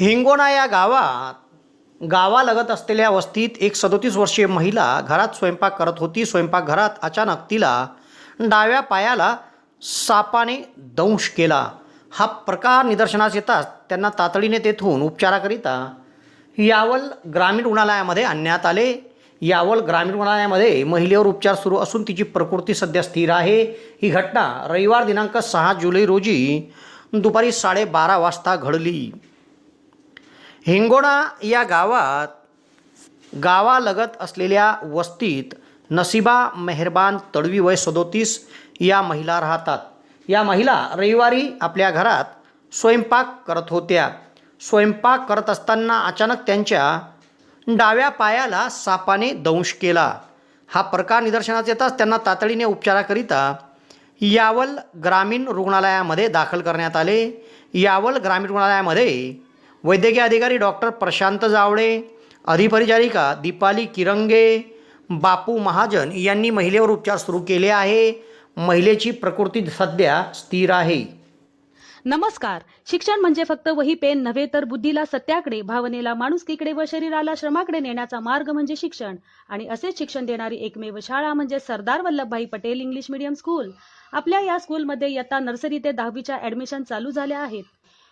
हिंगोणा या गावात गावालगत असलेल्या वस्तीत एक सदोतीस वर्षीय महिला घरात स्वयंपाक करत होती. स्वयंपाकघरात अचानक तिला डाव्या पायाला सापाने दंश केला. हा प्रकार निदर्शनास येताच त्यांना तातडीने तेथून उपचाराकरिता यावल ग्रामीण रुग्णालयामध्ये आणण्यात आले. यावल ग्रामीण रुग्णालयामध्ये महिलेवर उपचार सुरू असून तिची प्रकृती सध्या स्थिर आहे. ही घटना रविवार दिनांक सहा जुलै रोजी दुपारी साडेबारा वाजता घडली. हिंगोणा या गावात गावालगत असलेल्या वस्तीत नसिबा मेहरबान तडवी वय सदोतीस या महिला राहतात. या महिला रविवारी आपल्या घरात स्वयंपाक करत होत्या. स्वयंपाक करत असताना अचानक त्यांच्या डाव्या पायाला सापाने दंश केला. हा प्रकार निदर्शनात येताच त्यांना तातडीने उपचाराकरिता यावल ग्रामीण रुग्णालयामध्ये दाखल करण्यात आले. यावल ग्रामीण रुग्णालयामध्ये वैद्यकीय अधिकारी डॉक्टर प्रशांत जावळे अधिपरिचारिका दीपाली किरंगे बापू महाजन यांनी महिलेवर उपचार सुरू केले आहे. महिलेची प्रकृती सध्या स्थिर आहे. नमस्कार. शिक्षण म्हणजे फक्त वही पेन नव्हे तर बुद्धीला सत्याकडे भावनेला माणुसकीकडे व शरीराला श्रमाकडे नेण्याचा मार्ग म्हणजे शिक्षण. आणि असेच शिक्षण देणारी एकमेव शाळा म्हणजे Sardar Vallabhbhai Patel English medium school. आपल्या या स्कूलमध्ये इयत्ता नर्सरी ते दहावीच्या ऍडमिशन चालू झाल्या आहेत.